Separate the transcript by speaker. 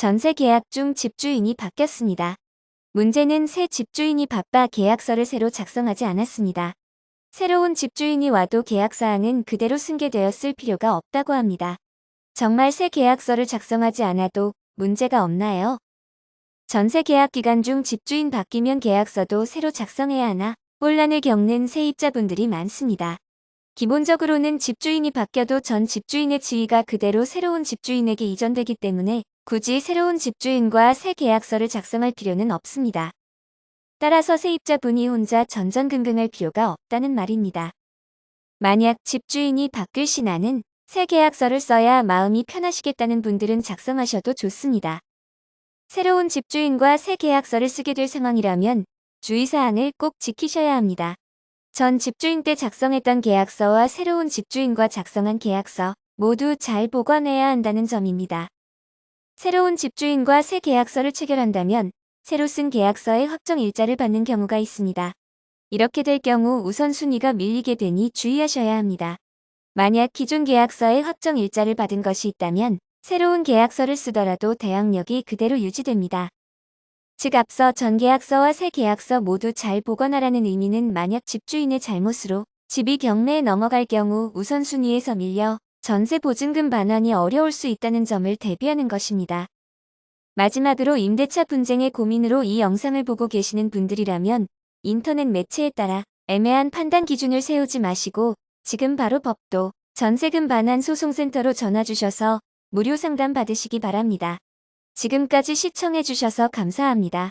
Speaker 1: 전세 계약 중 집주인이 바뀌었습니다. 문제는 새 집주인이 바빠 계약서를 새로 작성하지 않았습니다. 새로운 집주인이 와도 계약사항은 그대로 승계되었을 필요가 없다고 합니다. 정말 새 계약서를 작성하지 않아도 문제가 없나요? 전세 계약 기간 중 집주인 바뀌면 계약서도 새로 작성해야 하나 혼란을 겪는 세입자분들이 많습니다. 기본적으로는 집주인이 바뀌어도 전 집주인의 지위가 그대로 새로운 집주인에게 이전되기 때문에 굳이 새로운 집주인과 새 계약서를 작성할 필요는 없습니다. 따라서 세입자분이 혼자 전전긍긍할 필요가 없다는 말입니다. 만약 집주인이 바뀔 시나는 새 계약서를 써야 마음이 편하시겠다는 분들은 작성하셔도 좋습니다. 새로운 집주인과 새 계약서를 쓰게 될 상황이라면 주의사항을 꼭 지키셔야 합니다. 전 집주인 때 작성했던 계약서와 새로운 집주인과 작성한 계약서 모두 잘 보관해야 한다는 점입니다. 새로운 집주인과 새 계약서를 체결한다면 새로 쓴 계약서의 확정 일자를 받는 경우가 있습니다. 이렇게 될 경우 우선순위가 밀리게 되니 주의하셔야 합니다. 만약 기존 계약서의 확정 일자를 받은 것이 있다면 새로운 계약서를 쓰더라도 대항력이 그대로 유지됩니다. 즉 앞서 전 계약서와 새 계약서 모두 잘 보관하라는 의미는 만약 집주인의 잘못으로 집이 경매에 넘어갈 경우 우선순위에서 밀려 전세 보증금 반환이 어려울 수 있다는 점을 대비하는 것입니다. 마지막으로 임대차 분쟁의 고민으로 이 영상을 보고 계시는 분들이라면 인터넷 매체에 따라 애매한 판단 기준을 세우지 마시고 지금 바로 법도 전세금 반환 소송센터로 전화 주셔서 무료 상담 받으시기 바랍니다. 지금까지 시청해주셔서 감사합니다.